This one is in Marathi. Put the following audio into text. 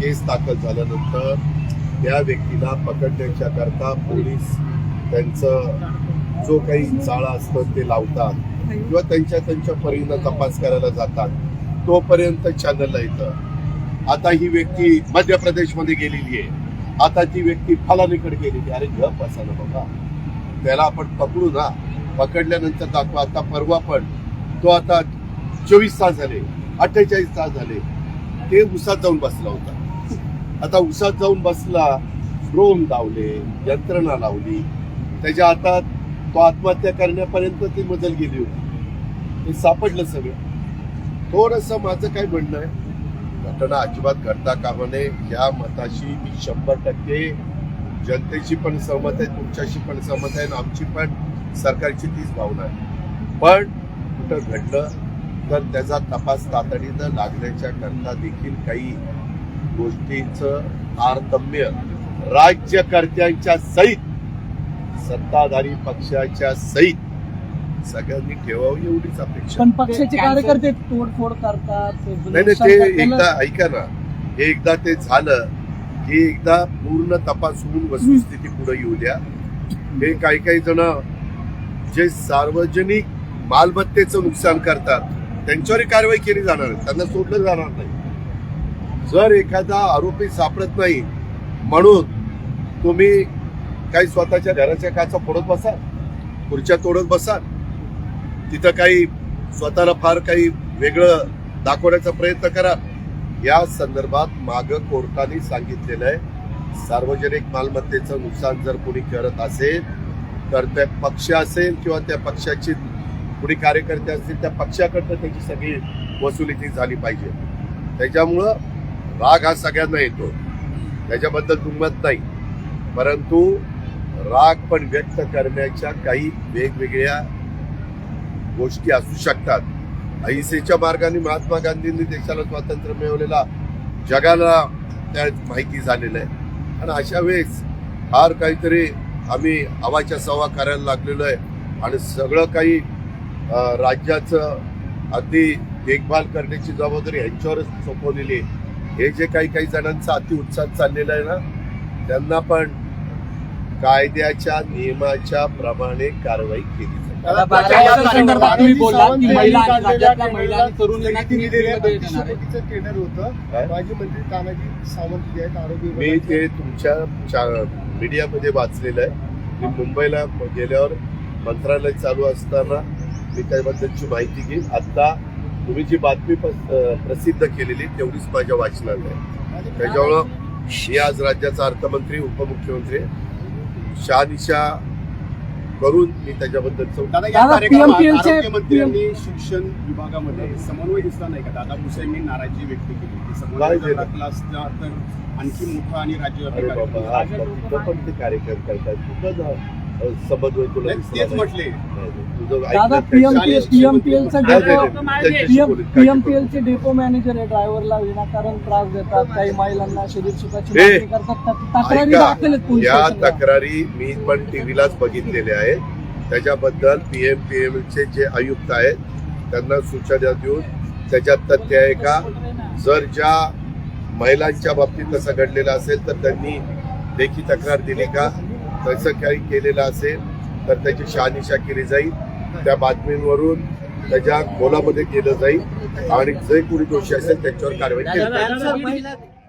केस दाखल झाल्यानंतर त्या व्यक्तीला पकडण्याच्या करता पोलीस त्यांचं जो काही जाळा असतं ते लावतात किंवा त्यांच्या त्यांच्या परीनं तपास करायला जातात. तोपर्यंत चॅनलला येतं. आता ही व्यक्ती मध्य प्रदेशमध्ये गेलेली आहे. आता ती व्यक्ती फलानीकडे गेलेली अरे गप असा ना त्याला आपण पकडू ना. पकडल्यानंतर दाखवा. आता परवा पण तो आता चोवीस तास झाले अठ्ठेचाळीस तास झाले. ते उसात जाऊन बसला होता. आता उसात जाऊन बसला ड्रोन लावले यंत्रणा लावली. त्याच्या हातात तो आत्महत्या करण्यापर्यंत ती मजल गेली होती. ते सापडलं सगळं. थोडस माझं काय म्हणणं आहे. घटना अजिबात घडता कामा नये. या मताशी मी शंभर टक्के जनतेची पण सहमत आहे तुमच्याशी पण सहमत आहे आणि आमची पण सरकारची तीच भावना आहे. पण कुठं घडलं तर त्याचा तपास तातडीनं लागण्याच्या करता देखील काही गोष्टींचं तारतम्य राज्यकर्त्यांच्या सहित सत्ताधारी पक्षाच्या सहित सगळ्यांनी ठेवावं एवढीच अपेक्षा. पण पक्षाचे कार्यकर्ते तोडफोड करतात नाही नाही ते एकदा ऐका ना हे एकदा ते झालं की एकदा पूर्ण तपासून वस्तुस्थिती पुढे येऊ द्या. हे काही काही जण जे सार्वजनिक मालमत्तेचं नुकसान करतात त्यांच्यावरही कारवाई केली जाणार आहे. त्यांना सोडलं जाणार नाही. जर एखादा आरोपी सापडत नाही म्हणून तुम्ही काही स्वतःच्या घराच्या काचा फोडत बसाल खुर्च्या तोडत बसाल तिथं काही स्वतःला फार काही वेगळं दाखवण्याचा प्रयत्न करा. या संदर्भात माग कोर्टाने सांगितलेलं आहे. सार्वजनिक मालमत्तेचं नुकसान जर कोणी करत असेल तर त्या पक्ष असेल किंवा त्या पक्षाची कुणी कार्यकर्ते असतील त्या पक्षाकडनं त्याची सगळी वसुली ती झाली पाहिजे. त्याच्यामुळं राग हा सगळ्यांना येतो. त्याच्याबद्दल दुमत नाही. परंतु राग पण व्यक्त करण्याच्या काही वेगवेगळ्या गोष्टी असू शकतात. अहिंसेच्या मार्गाने महात्मा गांधींनी देशाला स्वातंत्र्य मिळवलेला जगाला त्या माहिती झालेलं आहे. आणि अशा वेळेस फार काहीतरी आम्ही आवाच्या सवा करायला लागलेलो आहे. आणि सगळं काही राज्याचं अगदी देखभाल करण्याची जबाबदारी यांच्यावरच सोपवलेली आहे. हे जे काही काही जणांचा अति उत्साह चाललेला आहे ना त्यांना पण कायद्याच्या नियमाच्या प्रमाणे कारवाई केली मी. ते तुमच्या मीडियामध्ये वाचलेलं आहे मी मुंबईला गेल्यावर मंत्रालय चालू असताना मी त्याबद्दलची माहिती घेईन आता तुम्ही जी बातमी प्रसिद्ध केलेली तेवढीच माझ्या वाचनात आहे. त्याच्यामुळं मी आज राज्याचा अर्थमंत्री उपमुख्यमंत्री. शहानिशा करून मी त्याच्याबद्दल आरोग्यमंत्र्यांनी शिक्षण विभागामध्ये समन्वय दिसला नाही का? दादा भुसेंनी नाराजी व्यक्त केली समन्वय क्लासचा तर आणखी मोठा आणि तिथं पण ते कार्यक्रम करतात. तेच. म्हटले. दादा पीएमपीएल पीएमपीएलचा डेपो नाही, त्यांच्याशी बोलू, काय पीएमपीएल चे डेपो मॅनेजर आहे. ड्रायव्हरला विनाकारण त्रास देतात. काही महिलांना शरीर सुखाची मागणी करतात. तक्रारी दाखल आहेत या. तक्रारी मी पण टीव्हीलाच बघितलेल्या आहेत. त्याच्याबद्दल पीएम पीएम चे जे आयुक्त आहेत त्यांना सूचना देऊन त्याच्यात तथ्य आहे का? जर ज्या महिलांच्या बाबतीत तसं घडलेलं असेल तर त्यांनी लेखी तक्रार दिली का? तसं काही केलेलं असेल तर त्याची शहानिशा केली जाईल त्या बातमींवरून त्याच्या खोलामध्ये केलं जाईल आणि जे कोणी दोषी असेल त्याच्यावर कारवाई केली जाईल